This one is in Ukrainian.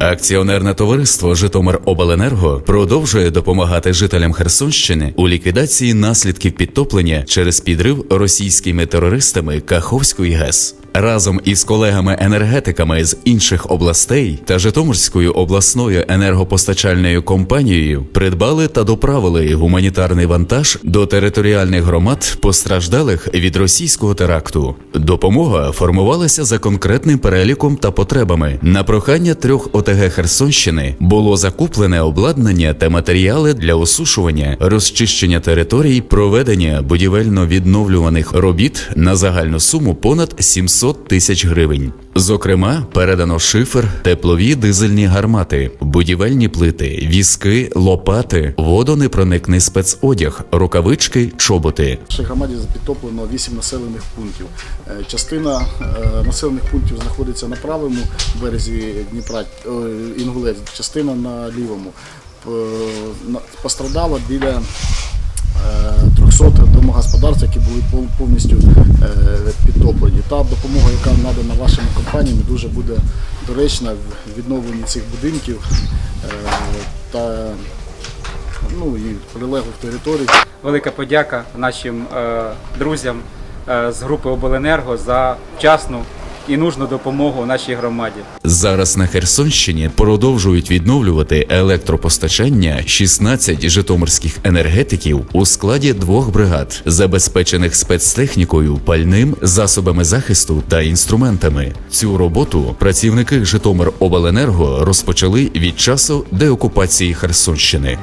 Акціонерне товариство Житомиробленерго продовжує допомагати жителям Херсонщини у ліквідації наслідків підтоплення через підрив російськими терористами Каховської ГЕС. Разом із колегами-енергетиками з інших областей та Житомирською обласною енергопостачальною компанією придбали та доправили гуманітарний вантаж до територіальних громад, постраждалих від російського теракту. Допомога формувалася за конкретним переліком та потребами. На прохання трьох ОТГ Херсонщини було закуплене обладнання та матеріали для осушування, розчищення територій, проведення будівельно-відновлюваних робіт на загальну суму понад 700 тисяч гривень. Зокрема, передано шифер, теплові дизельні гармати, будівельні плити, візки, лопати, водонепроникний спецодяг, рукавички, чоботи. В нашій громаді підтоплено 8 населених пунктів. Е, Частина е, населених пунктів знаходиться на правому березі Дніпра, е, Інгулець, частина на лівому. Пострадало біля е, 300 домогосподарств, які були Та допомога, яка надана вашими компаніями, дуже буде доречна в відновленні цих будинків е, та ну, і прилеглих територій. Велика подяка нашим е, друзям е, з групи Обленерго за вчасну і нужну допомогу нашій громаді. Зараз на Херсонщині продовжують відновлювати електропостачання 16 житомирських енергетиків у складі двох бригад, забезпечених спецтехнікою, пальним, засобами захисту та інструментами. Цю роботу працівники Житомиробленерго розпочали від часу деокупації Херсонщини.